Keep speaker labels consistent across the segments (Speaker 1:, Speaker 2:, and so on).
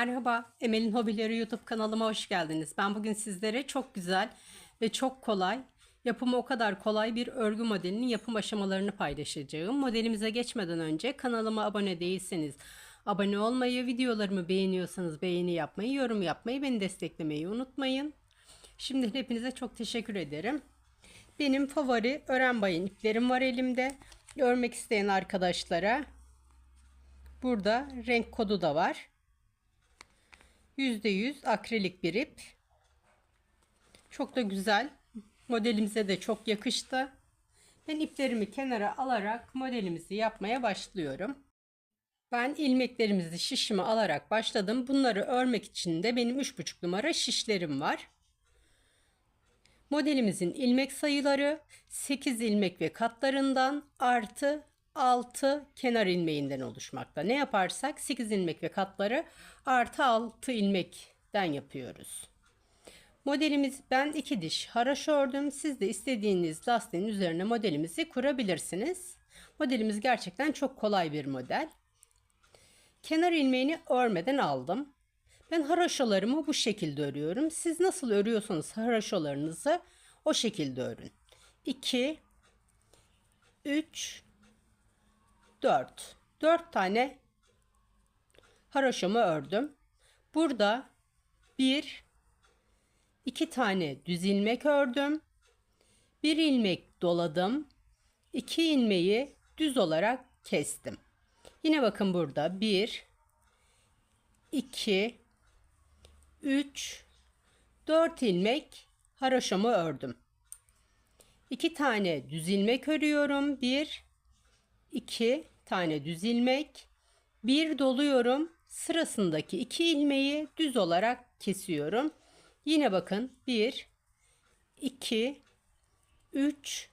Speaker 1: Merhaba, Emel'in Hobileri YouTube kanalıma hoş geldiniz. Ben bugün sizlere çok güzel ve çok kolay, yapımı o kadar kolay bir örgü modelinin yapım aşamalarını paylaşacağım. Modelimize geçmeden önce kanalıma abone değilseniz abone olmayı, videolarımı beğeniyorsanız beğeni yapmayı, yorum yapmayı, beni desteklemeyi unutmayın. Şimdi hepinize çok teşekkür ederim. Benim favori ören bayın iplerim var elimde. Örmek isteyen arkadaşlara burada renk kodu da var. %100 akrilik bir ip. Çok da güzel. Modelimize de çok yakıştı. Ben iplerimi kenara alarak modelimizi yapmaya başlıyorum. Ben ilmeklerimizi şişime alarak başladım. Bunları örmek için de benim 3,5 numara şişlerim var. Modelimizin ilmek sayıları 8 ilmek ve katlarından artı 6 kenar ilmeğinden oluşmakta. Ne yaparsak 8 ilmek ve katları artı 6 ilmekten yapıyoruz. Modelimiz ben iki diş haraş ördüm. Siz de istediğiniz lastiğin üzerine modelimizi kurabilirsiniz. Modelimiz gerçekten çok kolay bir model. Kenar ilmeğini örmeden aldım. Ben haraşolarımı bu şekilde örüyorum. Siz nasıl örüyorsanız haraşolarınızı o şekilde örün. 2 3 4 4 tane haroşamı ördüm. Burada 1 2 tane düz ilmek ördüm. 1 ilmek doladım. 2 ilmeği düz olarak kestim. Yine bakın burada 1 2 3 4 ilmek haroşamı ördüm. 2 tane düz ilmek örüyorum. 1 2 tane düz ilmek, bir doluyorum. Sırasındaki iki ilmeği düz olarak kesiyorum. Yine bakın 1 2 3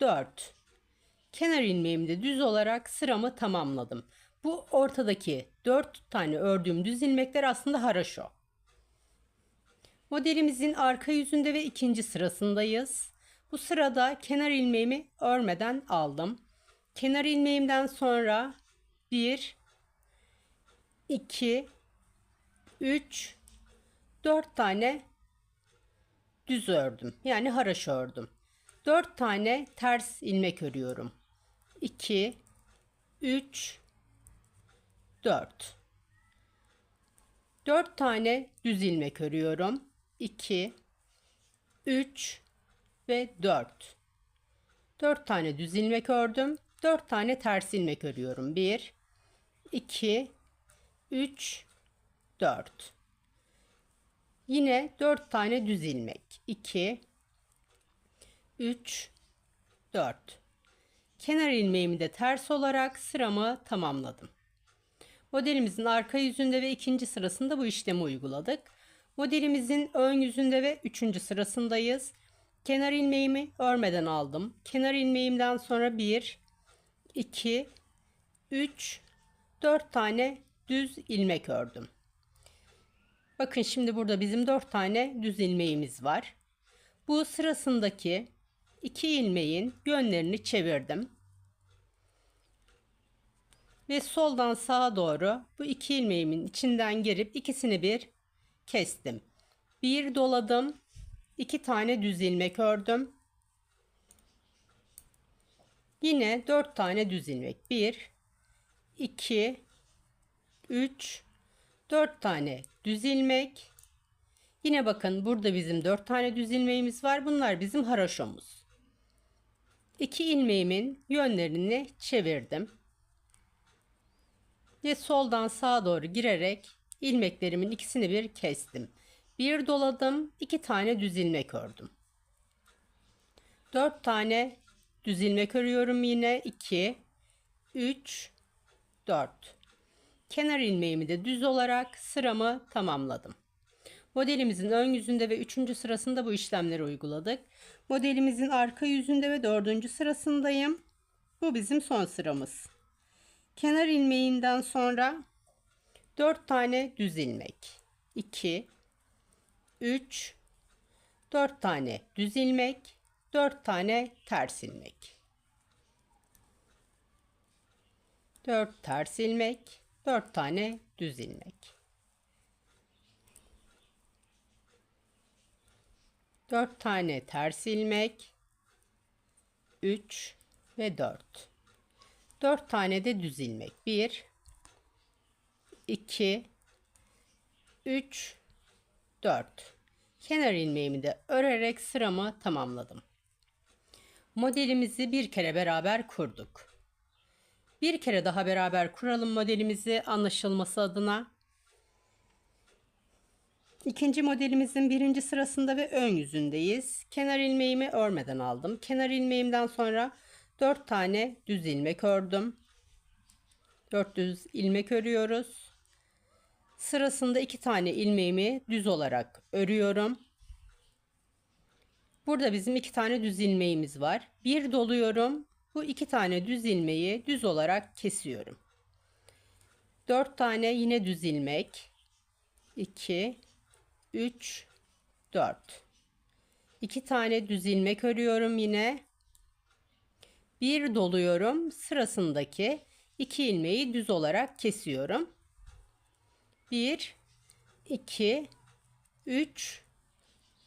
Speaker 1: 4 kenar ilmeğimi de düz olarak sıramı tamamladım. Bu ortadaki 4 tane ördüğüm düz ilmekler aslında haraşo. Modelimizin arka yüzünde ve ikinci sırasındayız. Bu sırada kenar ilmeğimi örmeden aldım. Kenar ilmeğimden sonra 1 2 3 4 tane düz ördüm. Yani haraş ördüm. 4 tane ters ilmek örüyorum. 2 3 4 4 tane düz ilmek örüyorum. 2 3 ve 4 4 tane düz ilmek ördüm. 4 tane ters ilmek örüyorum. 1 2 3 4 Yine 4 tane düz ilmek. 2 3 4 Kenar ilmeğimi de ters olarak sıramı tamamladım. Modelimizin arka yüzünde ve ikinci sırasında bu işlemi uyguladık. Modelimizin ön yüzünde ve üçüncü sırasındayız. Kenar ilmeğimi örmeden aldım. Kenar ilmeğimden sonra 1 2 3 4 tane düz ilmek ördüm. Bakın şimdi burada bizim 4 tane düz ilmeğimiz var. Bu sırasındaki 2 ilmeğin yönlerini çevirdim. Ve soldan sağa doğru bu iki ilmeğimin içinden girip ikisini bir kestim. Bir doladım. iki tane düz ilmek ördüm. Yine 4 tane düz ilmek. 1 2 3 4 tane düz ilmek. Yine bakın burada bizim 4 tane düz ilmeğimiz var. Bunlar bizim haraşomuz. 2 ilmeğimin yönlerini çevirdim. Ve soldan sağa doğru girerek ilmeklerimin ikisini bir kestim. Bir doladım, iki tane düz ilmek ördüm. 4 tane Düz ilmek örüyorum yine 2 3 4 kenar ilmeğimi de düz olarak sıramı tamamladım. Modelimizin ön yüzünde ve üçüncü sırasında bu işlemleri uyguladık. Modelimizin arka yüzünde ve dördüncü sırasındayım. Bu bizim son sıramız. Kenar ilmeğinden sonra 4 tane düz ilmek. 2 3 4 tane düz ilmek 4 tane ters ilmek. 4 ters ilmek, 4 tane düz ilmek. 4 tane ters ilmek, 3 ve 4. 4 tane de düz ilmek. 1 2 3 4. Kenar ilmeğimi de örerek sıramı tamamladım modelimizi bir kere beraber kurduk bir kere daha beraber kuralım modelimizi anlaşılması adına İkinci modelimizin birinci sırasında ve ön yüzündeyiz. Kenar ilmeğimi örmeden aldım. Kenar ilmeğimden sonra 4 tane düz ilmek ördüm. 4 düz ilmek örüyoruz. Sırasında 2 tane ilmeğimi düz olarak örüyorum. Burada bizim 2 tane düz ilmeğimiz var. Bir doluyorum. Bu 2 tane düz ilmeği düz olarak kesiyorum. 4 tane yine düz ilmek. 2 3 4 2 tane düz ilmek örüyorum yine. Bir doluyorum. Sırasındaki 2 ilmeği düz olarak kesiyorum. 1 2 3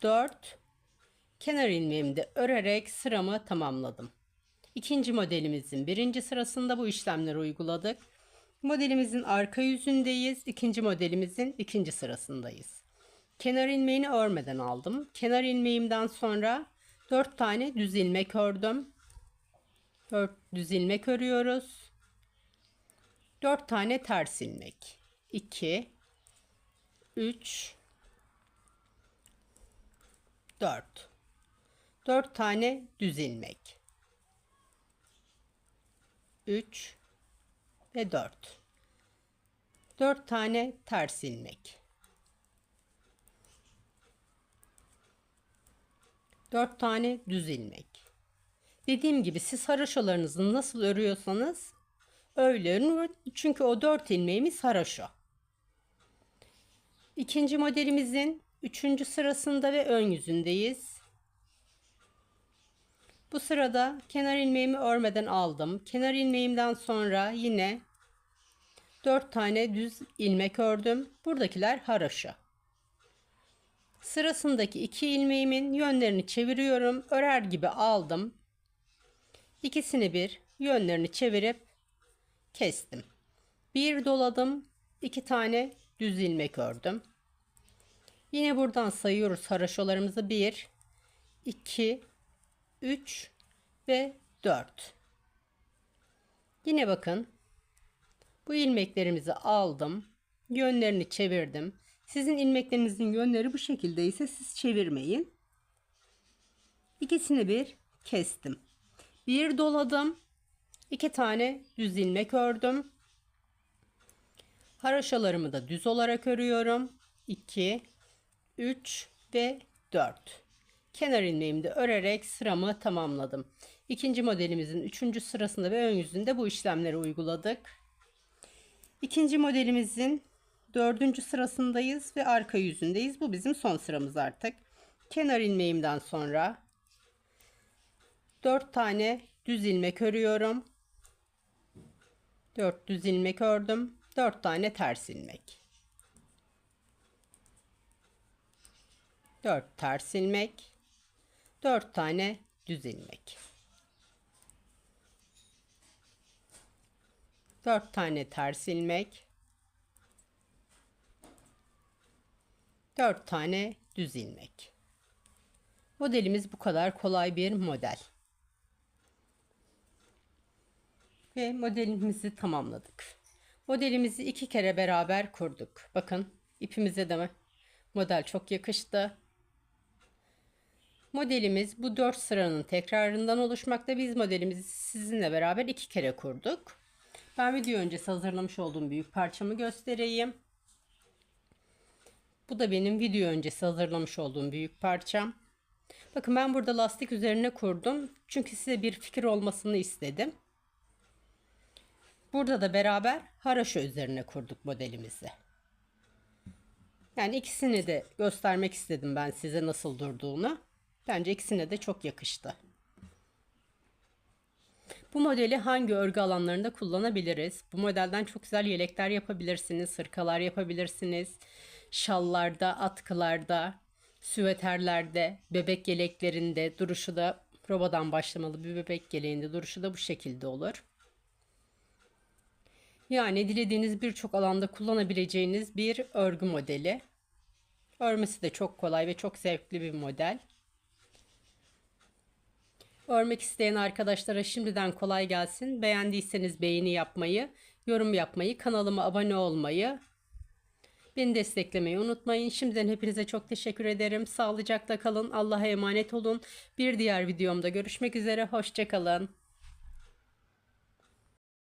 Speaker 1: 4 kenar ilmeğimi de örerek sıramı tamamladım. İkinci modelimizin birinci sırasında bu işlemleri uyguladık. Modelimizin arka yüzündeyiz. İkinci modelimizin ikinci sırasındayız. Kenar ilmeğini örmeden aldım. Kenar ilmeğimden sonra 4 tane düz ilmek ördüm. 4 düz ilmek örüyoruz. 4 tane ters ilmek. 2 3 4 4 tane düz ilmek. 3 ve 4. 4 tane ters ilmek. 4 tane düz ilmek. Dediğim gibi siz haraşolarınızı nasıl örüyorsanız öyle örün. Çünkü o 4 ilmeğimiz haraşo. İkinci modelimizin üçüncü sırasında ve ön yüzündeyiz. Bu sırada kenar ilmeğimi örmeden aldım. Kenar ilmeğimden sonra yine 4 tane düz ilmek ördüm. Buradakiler haraşo. Sırasındaki iki ilmeğimin yönlerini çeviriyorum. Örer gibi aldım. İkisini bir yönlerini çevirip kestim. Bir doladım. iki tane düz ilmek ördüm. Yine buradan sayıyoruz haraşolarımızı. 1, 2, 3 ve 4. Yine bakın. Bu ilmeklerimizi aldım. Yönlerini çevirdim. Sizin ilmeklerinizin yönleri bu şekilde ise siz çevirmeyin. İkisini bir kestim. Bir doladım. iki tane düz ilmek ördüm. Haraşalarımı da düz olarak örüyorum. 2, 3 ve 4. Kenar ilmeğimi de örerek sıramı tamamladım. İkinci modelimizin üçüncü sırasında ve ön yüzünde bu işlemleri uyguladık. İkinci modelimizin dördüncü sırasındayız ve arka yüzündeyiz. Bu bizim son sıramız artık. Kenar ilmeğimden sonra 4 tane düz ilmek örüyorum. 4 düz ilmek ördüm. 4 tane ters ilmek. 4 ters ilmek. 4 tane düz ilmek. 4 tane ters ilmek. 4 tane düz ilmek. Modelimiz bu kadar kolay bir model. Ve modelimizi tamamladık. Modelimizi iki kere beraber kurduk. Bakın ipimize de model çok yakıştı. Modelimiz bu 4 sıranın tekrarından oluşmakta. Biz modelimizi sizinle beraber iki kere kurduk. Ben video öncesi hazırlamış olduğum büyük parçamı göstereyim. Bu da benim video öncesi hazırlamış olduğum büyük parçam. Bakın ben burada lastik üzerine kurdum. Çünkü size bir fikir olmasını istedim. Burada da beraber haraşo üzerine kurduk modelimizi. Yani ikisini de göstermek istedim ben size nasıl durduğunu. Bence ikisine de çok yakıştı. Bu modeli hangi örgü alanlarında kullanabiliriz? Bu modelden çok güzel yelekler yapabilirsiniz, hırkalar yapabilirsiniz şallarda, atkılarda, süveterlerde, bebek yeleklerinde duruşu da robadan başlamalı bir bebek yeleğinde duruşu da bu şekilde olur. Yani dilediğiniz birçok alanda kullanabileceğiniz bir örgü modeli. Örmesi de çok kolay ve çok zevkli bir model. Örmek isteyen arkadaşlara şimdiden kolay gelsin. Beğendiyseniz beğeni yapmayı, yorum yapmayı, kanalıma abone olmayı, beni desteklemeyi unutmayın. Şimdiden hepinize çok teşekkür ederim. Sağlıcakla kalın. Allah'a emanet olun. Bir diğer videomda görüşmek üzere. Hoşçakalın.